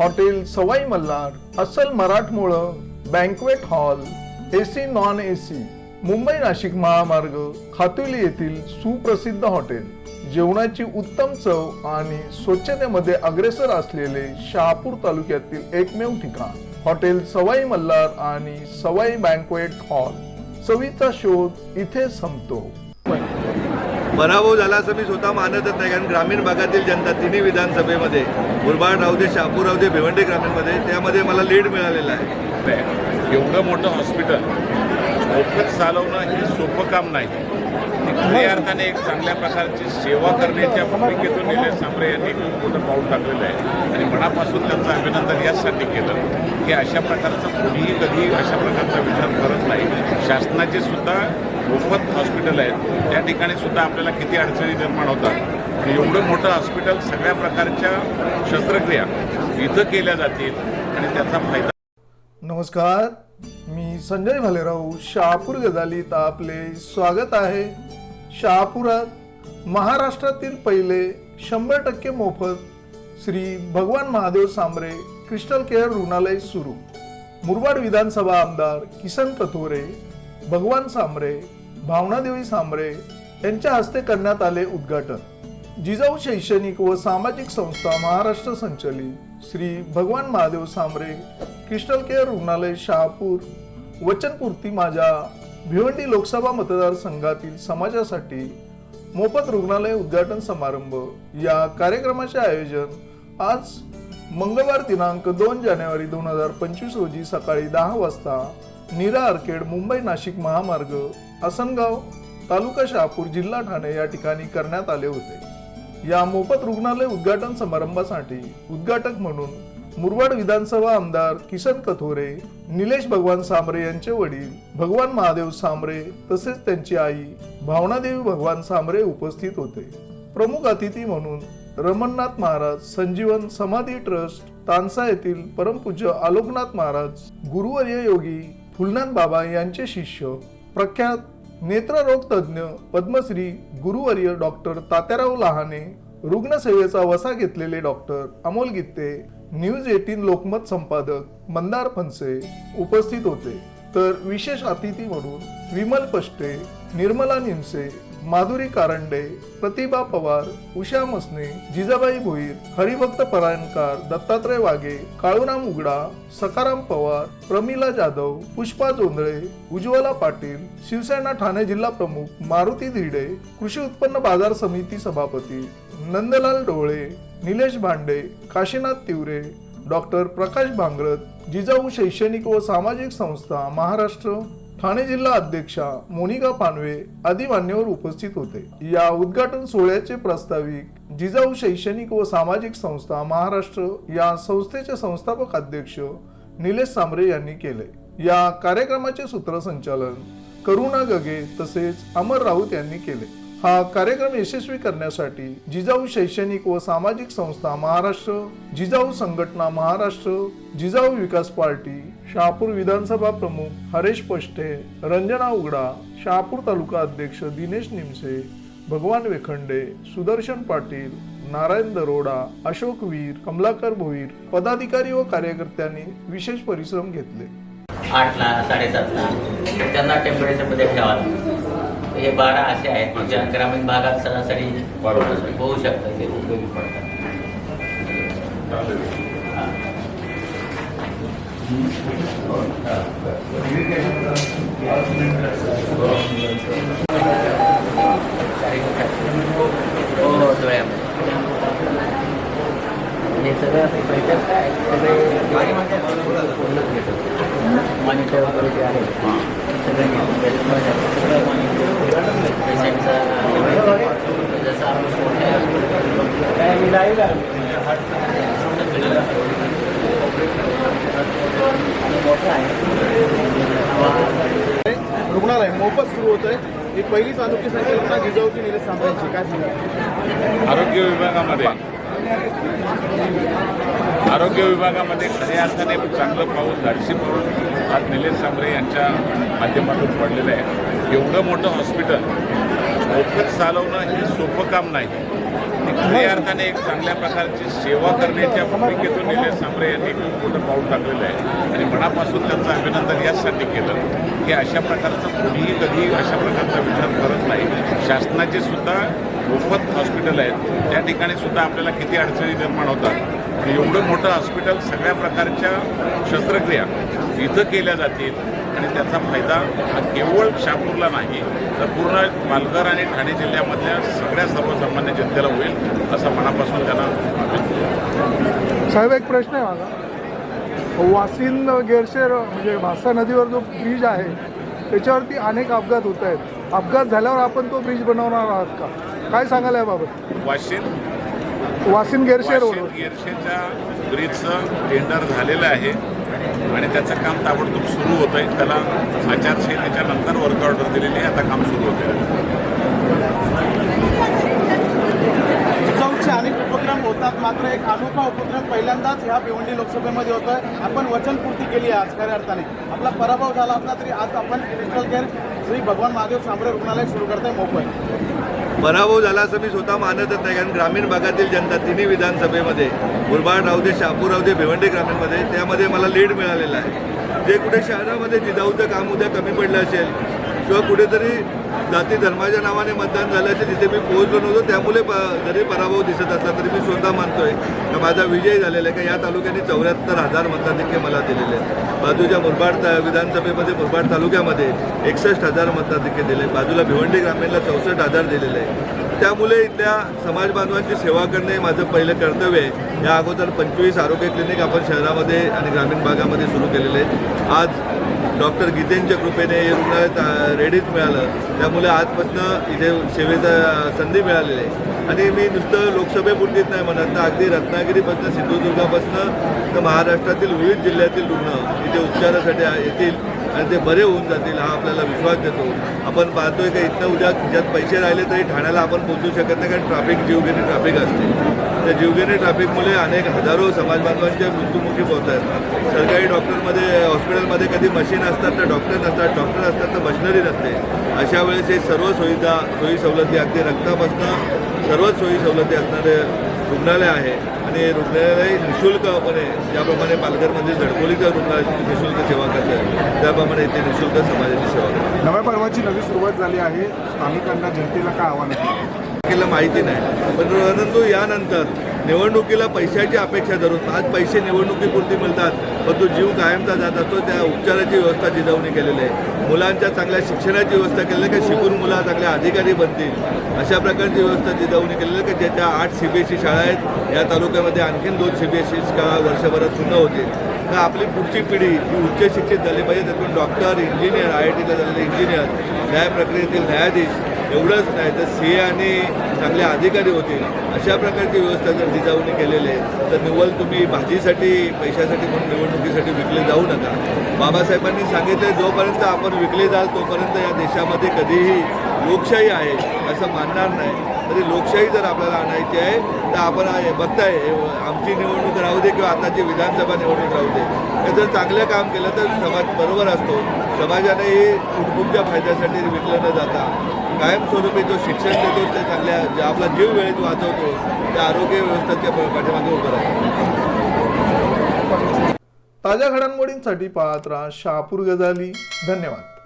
Hotel Sawai Malhar अस्सल मराठमोळं banquet hall AC non AC Mumbai Nashik महामार्ग खातुली येथील सुप्रसिद्ध हॉटेल. जेवणाची उत्तम चव आणि स्वच्छतेमध्ये अग्रेसर असलेले शहापूर तालुक्यातील एकमेव ठिकाण. हॉटेल सवाई मल्हार आणि सवाई बँकवेट हॉल चवीचा शोध इथे संपतो. पराभव झाला असं मी स्वतः मानतच नाही कारण ग्रामीण भागातील जनता तिन्ही विधानसभेमध्ये मुरबाड राहू दे शहापूर राहू दे भिवंडी ग्रामीणमध्ये त्यामध्ये मला लीड मिळालेला आहे. एवढं मोठं हॉस्पिटल मोफत चालवणं हे सोपं काम नाही. खऱ्या अर्थाने एक चांगल्या प्रकारची सेवा करण्याच्या भूमिकेतून निलेश सांबरे यांनी खूप मोठं पाऊल टाकलेलं आहे. आणि मनापासून त्यांचं अभिनंदन याचसाठी केलं. की अशा प्रकारचं कोणीही कधी अशा प्रकारचा विचार करत नाही. शासनाचे सुद्धा मोफत हॉस्पिटल आहेत. त्या ठिकाणी सुद्धा आपल्याला किती अडचणी निर्माण होतात. एवढं मोठं हॉस्पिटल सगळ्या प्रकारच्या शस्त्रक्रिया इथं केल्या जातील आणि त्याचा फायदा नमस्कार. मी संजय भालेराव शहापूर गदालीत आपले स्वागत आहे. शहापुरात महाराष्ट्रातील पहिले शंभर टक्के मोफत श्री भगवान महादेव सांबरे क्रिस्टल केअर रुग्णालय सुरू. मुरबाड विधानसभा आमदार किसन कथोरे भगवान सांबरे भावनादेवी सांबरे यांच्या हस्ते करण्यात आले उद्घाटन. जिजाऊ शैक्षणिक व सामाजिक संस्था महाराष्ट्र संचलित श्री भगवान महादेव सांबरे क्रिस्टल केअर रुग्णालय शहापूर वचनपूर्ती माझ्या भिवंडी लोकसभा मतदारसंघातील समाजासाठी मोफत रुग्णालय उद्घाटन समारंभ या कार्यक्रमाचे आयोजन आज मंगळवार दिनांक दोन जानेवारी दोन हजार पंचवीस रोजी सकाळी दहा वाजता नीरा आर्केड मुंबई नाशिक महामार्ग आसनगाव तालुका शहापूर जिल्हा ठाणे या ठिकाणी करण्यात आले होते. या मोफत रुग्णालय उद्घाटन समारंभासाठी उद्घाटक म्हणून मुरवाड विधानसभा आमदार किसन कथोरे निलेश भगवान सांबरे यांचे वडील भगवान महादेव सांबरे तसेच त्यांची आई भावनादेवी भगवान सांबरे उपस्थित होते. प्रमुख अतिथी म्हणून रमणनाथ महाराज संजीवन समाधी ट्रस्ट तानसा येथील परमपूज्य आलोकनाथ महाराज गुरुवर्य योगी फुलनाथ बाबा यांचे शिष्य प्रख्यात नेत्ररोग तज्ज्ञ पद्मश्री गुरुवर्य डॉक्टर तात्याराव लहाने रुग्णसेवेचा वसा घेतलेले doctor Amol Gitte news eighteen Lokmat संपादक मंदार फनसे उपस्थित होते. तर विशेष अतिथी म्हणून विमल पष्टे निर्मला निमसे माधुरी कारंडे प्रतिभा पवार उषा मसने जिजाबाई भोईर हरिभक्त परायणकार दत्तात्रय वाघे काळूराम उगडा सकाराम पवार प्रमिला जाधव पुष्पा जोंधळे उज्ज्वला पाटील शिवसेना ठाणे जिल्हा प्रमुख मारुती धिडे कृषी उत्पन्न बाजार समिती सभापती नंदलाल डोळे निलेश भांडे काशीनाथ तिवरे डॉक्टर प्रकाश भांगरत जिजाऊ शैक्षणिक व सामाजिक संस्था महाराष्ट्र ठाणे जिल्हा अध्यक्षा मोनिका पानवे आदी मान्यवर उपस्थित होते. या उद्घाटन सोहळ्याचे प्रास्ताविक जिजाऊ शैक्षणिक व सामाजिक संस्था महाराष्ट्र या संस्थेचे संस्थापक अध्यक्ष निलेश सांबरे यांनी केले. या कार्यक्रमाचे सूत्रसंचालन करुणा गगे तसेच अमर राऊत यांनी केले. हा कार्यक्रम यशस्वी करण्यासाठी जिजाऊ शैक्षणिक व सामाजिक संस्था महाराष्ट्र जिजाऊ संघटना महाराष्ट्र जिजाऊ विकास पार्टी शहापूर विधानसभा प्रमुख हरेश पष्टे रंजना उगडा शहापूर तालुका अध्यक्ष दिनेश निमसे भगवान वेखंडे सुदर्शन पाटील नारायण दरोडा अशोक वीर कमलाकर भोईर पदाधिकारी व कार्यकर्त्यांनी विशेष परिश्रम घेतले. आठला साडेसातला त्यांना टेम्परेचरमध्ये ठेवावं हे बारा असे आहेत ज्या ग्रामीण भागात सरासरी होऊ शकतं ते उपयोगी पडतात. हा. हो हो डोळ्यामध्ये हे सगळं पैशात काय सगळे पूर्णच घेतो मॉनिटर वगैरे जे आहे सगळं घेतो सगळं मॉनिटर पेशंटचा जसं आपण मोठं सुरू होत आहे. ही पहिलीच अनोखी संकल्पना जिजाऊची निलेश सांबऱ्यांची काय सांगा आरोग्य विभागामध्ये. आरोग्य विभागामध्ये खऱ्या अर्थाने चांगलं पाऊल धाडशी पाऊल आज निलेश सांबरे यांच्या माध्यमातून पडलेलं आहे. एवढं मोठं हॉस्पिटल मोफत चालवणं हे सोपं काम नाही. खऱ्या अर्थाने एक चांगल्या प्रकारची सेवा करण्याच्या भूमिकेतून निलेश सांबरे यांनी खूप मोठं पाऊल टाकलेलं आहे. आणि मनापासून त्यांचं अभिनंदन याचसाठी केलं. की अशा प्रकारचं कोणीही कधी अशा प्रकारचा विचार करत नाही. शासनाचे सुद्धा मोफत हॉस्पिटल आहेत. त्या ठिकाणी सुद्धा आपल्याला किती अडचणी निर्माण होतात. एवढं मोठं हॉस्पिटल सगळ्या प्रकारच्या शस्त्रक्रिया इथं केल्या जातील. आणि त्याचा फायदा हा केवळ शापूरला नाही तर पूर्ण पालघर आणि ठाणे जिल्ह्यामधल्या सगळ्या सर्वसामान्य जनतेला होईल असं मनापासून त्यांना साहेब एक प्रश्न आहे माझा. वासिन गेरशेर म्हणजे भासा नदीवर जो ब्रिज आहे त्याच्यावरती अनेक अपघात होत आहेत. अपघात झाल्यावर आपण तो ब्रिज बनवणार आहात का? काय सांगाल याबाबत? वाशिम वासिन गेरशेर वाशिम गिरशेच्या ब्रिजचं टेंडर झालेलं आहे. आणि त्याचं काम ताबडतोब सुरू होतं आहे त्याला आचारसंहितेच्या नंतर वर्क ऑर्डर दिलेली आहे. आता काम सुरू होतं आहे जिजाऊचे अनेक उपक्रम होतात मात्र एक अनोखा उपक्रम पहिल्यांदाच ह्या भिवंडी लोकसभेमध्ये होतोय. आपण वचनपूर्ती केली आहे आज खऱ्या अर्थाने. आपला पराभव झाला असला तरी आज आपण क्रिस्टल केअर श्री भगवान महादेव सांबरे रुग्णालय सुरू करतोय मोफत पराभव झाला असं मी स्वतः मानतच नाही कारण ग्रामीण भागातील जनता तिन्ही विधानसभेमध्ये मुरबाड रावदे दे शहापूर भिवंडी ग्रामीणमध्ये त्यामध्ये मला लीड मिळालेला आहे. जे कुठे शहरामध्ये जिजाऊचं काम उद्या कमी पडलं असेल किंवा कुठेतरी जाती धर्माच्या नावाने मतदान झालं तिथे मी पोहोचलो नव्हतो. त्यामुळे प जरी पराभव दिसत असला तरी मी स्वतः मानतोय. का माझा विजय झालेला आहे का या तालुक्याने चौऱ्याहत्तर हजार मताधिक्य मला दिलेले आहेत. बाजूच्या मुरबाड ता- विधानसभेमध्ये मुरबाड तालुक्यामध्ये एकसष्ट हजार मताधिक्य दिले बाजूला भिवंडी ग्रामीणला चौसष्ट हजार दिलेले आहे त्यामुळे इथल्या समाज बांधवांची सेवा करणे हे माझं पहिलं कर्तव्य आहे. या अगोदर पंचवीस आरोग्य क्लिनिक आपण शहरामध्ये आणि ग्रामीण भागामध्ये सुरू केलेले आहे आज डॉक्टर गीतेंच्या कृपेने हे रुग्णालय ता- रेडीच मिळालं. त्यामुळे आजपासनं इथे सेवेचा संधी मिळालेली आहे. आणि मी नुसतं लोकसभेपुरतीच नाही म्हणत. तर अगदी रत्नागिरीपासून सिंधुदुर्गापासून तर महाराष्ट्रातील विविध जिल्ह्यातील रुग्ण इथे उपचारासाठी येतील. आणि ते बरे होऊन जातील हा आपल्याला विश्वास देतो. आपण पाहतोय का इथनं उद्या ज्यात पैसे राहिले तरी ठाण्याला आपण पोहोचू शकत नाही कारण ट्रॅफिक जीवघेणी ट्रॅफिक असते. त्या जीवघेणी ट्रॅफिकमुळे अनेक हजारो समाज बांधवांच्या मृत्युमुखी पोहत सरकारी डॉक्टरमध्ये हॉस्पिटलमध्ये कधी मशीन असतात तर डॉक्टर नसतात डॉक्टर असतात तर मशिनरी नसते. अशा वेळेस हे सर्व सुविधा सोयी सवलती अगदी रक्तापासनं सर्वच सोयी सवलती असणारे रुग्णालय आहे आणि रुग्णालय निशुल्कपणे ज्याप्रमाणे पालघरमध्ये झडकोलीचं रुग्णालय निशुल्क सेवा करतात त्याप्रमाणे इथे निशुल्क समाजाची सेवा करते. नव्या पर्वाची नवी सुरुवात झाली आहे. स्थानिकांना जनतेला काय आव्हान आहे? केलं माहिती नाही. पण परंतु यानंतर निवडणुकीला पैशाची अपेक्षा धरून आज पैसे निवडणुकीपुरती मिळतात पण तो जीव कायमचा जात असतो त्या उपचाराची व्यवस्था जिजाऊने केलेली आहे. मुलांच्या चांगल्या शिक्षणाची व्यवस्था केलेली आहे का? शिकून मुलं चांगल्या अधिकारी बनतील? अशा प्रकारची व्यवस्था जिजाऊने केलेली आहे की? ज्याच्या आठ सी बी एस सी शाळा आहेत या तालुक्यामध्ये आणखीन दोन सी बी एस सी शाळा वर्षभरात सुद्धा होतील? तर आपली पुढची पिढी ही उच्च शिक्षित झाली पाहिजे? त्यातून डॉक्टर इंजिनियर आय आय टीला झालेले इंजिनियर न्याय प्रक्रियेतील न्यायाधीश एवढंच नाही तर सी आणि चांगले अधिकारी होतील अशा प्रकारची व्यवस्था जर जिजाऊने केलेली आहे तर निव्वळ तुम्ही भाजीसाठी पैशासाठी म्हणून निवडणुकीसाठी विकले जाऊ नका. बाबासाहेबांनी सांगितलं जोपर्यंत आपण विकले जाल तोपर्यंत या देशामध्ये कधीही लोकशाही आहे असं मानणार नाही. तरी लोकशाही जर आपल्याला आणायची आहे तर आपण बघताय आमची निवडणूक राहू दे किंवा आताची विधानसभा निवडणूक राहू दे. हे जर चांगलं काम केलं तर समाज बरोबर असतो. समाजानेही कुटुंबच्या फायद्यासाठी विकलं न जाता. कायमस्वरूपी जो शिक्षण देतो ते चांगल्या जे आपला जीव वेळेत वाचवतो त्या आरोग्य व्यवस्थेच्या पाठीमागे उभं राहतो. ताज्या घडामोडींसाठी पाहत राहा शहापूर गजाली. धन्यवाद.